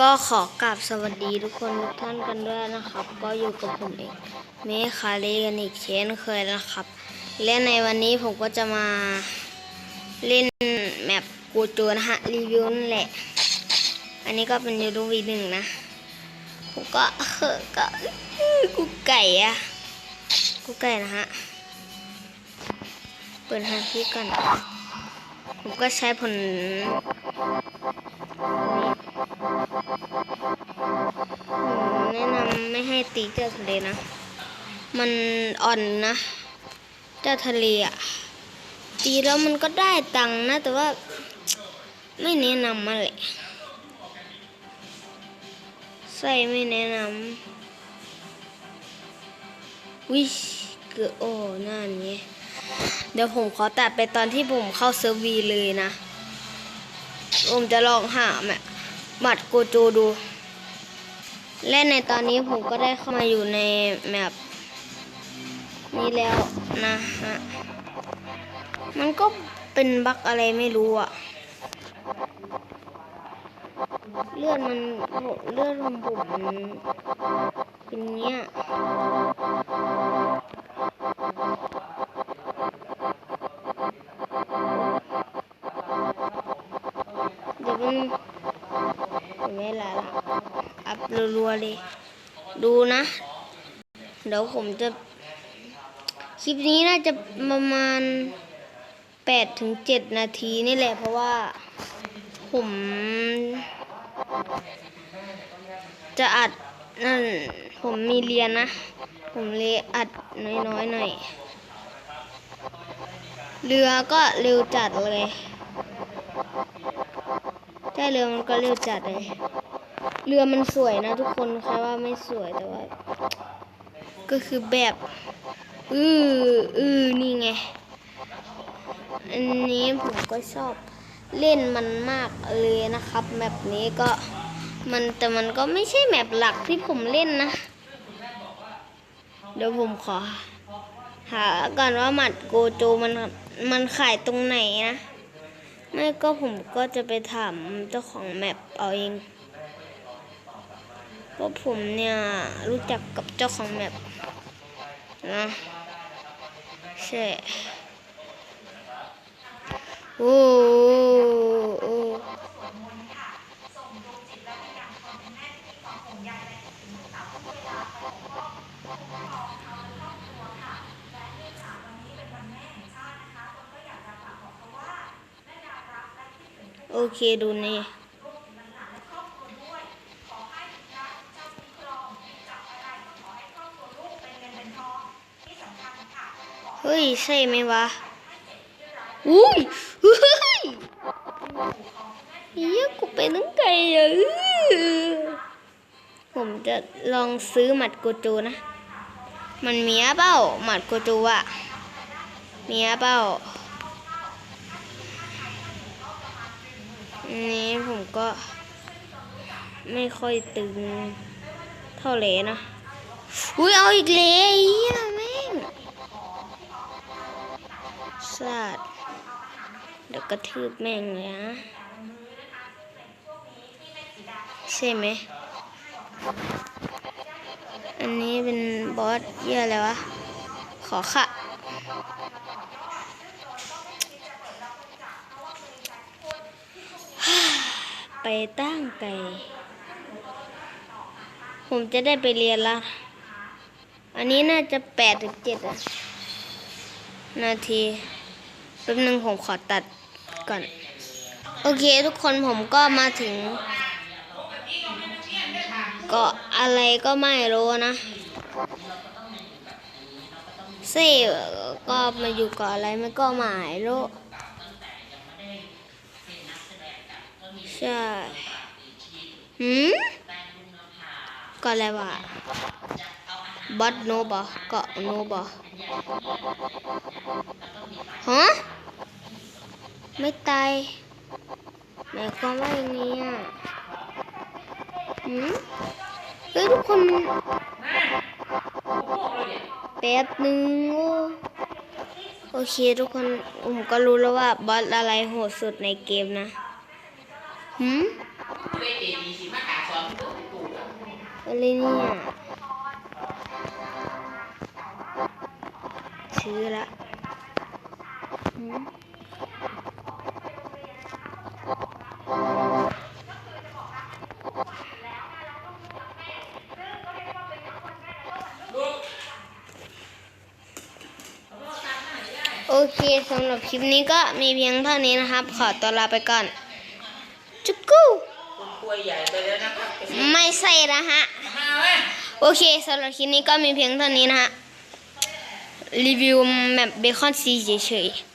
ก็ขอกราบสวัสดีทุกคนทุกท่านกันด้วยนะครับ ก็อยู่กับผมเองเมคาลีกันอีกเช่นเคยนะครับ และในวันนี้ผมก็จะมาเล่นแมปกูจูนะฮะรีวิวนั่นแหละ อันนี้ก็เป็นยูทูบวีหนึ่งนะผมก็เออก็กูไก่อะกูไก่นะฮะเปิดฮันที่กันผมก็ใช้ผล แนะนำไม่ให้ตีเจ้าทะเลนะ มันอ่อนนะ เจ้าทะเลอะ ตีแล้วมันก็ได้ตังค์นะ แต่ว่าไม่แนะนำมาเลยใส่ไม่แนะนำวิเกือโอ้นั่นไงเดี๋ยวผมขอตัดไปตอนที่ผมเข้าเซิร์ฟวีเลยนะผมจะลองหาแม บัตรโกโจดู และในตอนนี้ผมก็ได้เข้ามาอยู่ในแมปนี้แล้วนะฮะ มันก็เป็นบั๊กอะไรไม่รู้อะเลือดมันเลือดของผมมันเป็นเงี้ย ห็นไหมล่ะล่ะอัพรัวๆเลย ดูนะ เดี๋ยวผมจะ คลิปนี้น่าจะประมาณแปดถึงเจ็ดนาทีนี่แหละ เพราะว่าผม จะอัดนั่นผมมีเรียนนะ ผมเลยอัดน้อยๆหน่อยเรือก็เร็วจัดเลยใช่เรือมันก็เร็วจัดเลย เรือมันสวยนะทุกคนใครว่าไม่สวยแต่ว่า ก็คือแบบอืออือนี่ไง อันนี้ผมก็ชอบเล่นมันมากเลยนะครับแมปนี้ก็มันแต่มันก็ไม่ใช่แมปหลักที่ผมเล่นนะ เดี๋ยวผมขอ หาก่อนว่าหมัดโกโจมันมันขายตรงไหนนะ ไม่ก็ผมก็จะไปถามเจ้าของแมปเอาเอง ราะผมเนี่ยรู้จักกับเจ้าของแมปนะใช่โอ้โอ้โอเคดูนี่ ฮ้ยใช่ไหมวะอุ้ยเฮ้ยเฮียกูเป็นตั้งไงอะอื้อผมจะลองซื้อหมัดโกโจนะ มันมีอะเปล่าหมัดโกโจอะมีอะเปล่าอันนี้ผมก็ ไม่ค่อยตึงเท่าไหร่นะ อุ้ยเอาอีกเลยเฮียแม่ง สัตว์เดี๋ยวกระทืบแม่งเลยนะ ใช่ไหม อันนี้เป็นบอสเยี่ยอะไรวะ ขอค่ะ ไปตั้งไก่ผมจะได้ไปเรียนละ อันนี้น่าจะแปดถึงเจ็ดนาที แป๊บนึงผมขอตัดก่อน โอเคทุกคนผมก็มาถึงเกาะอะไรก็ไม่รู้นะเซ่ก็มาอยู่เกาะอะไรไม่ก็หมายรู้ใช่หืมเกาะอะไรวะ บัตโนบะเกาะโนบะฮะไม่ตายหมายความว่าอย่างนี้อะหืมเฮ้ยทุกคนแป๊บหนึ่งโอเคทุกคนผมก็รู้แล้วว่าบอสอะไรโหดสุดในเกมนะหืมอะไรเนี่ย ซื้อละหืมลูกโอเคสำหรับคลิปนี้ก็มีเพียงเท่านี้นะครับ ขอตัวลาไปก่อน จุกกูคนป่วยใหญ่ไปแล้วนะครับไปซื้อไม่ใช่นะฮะมาเว้ยโอเคสำหรับคลิปนี้ก็มีเพียงเท่านี้นะฮะ รีวิวแบบเบคอนซีเฉยๆ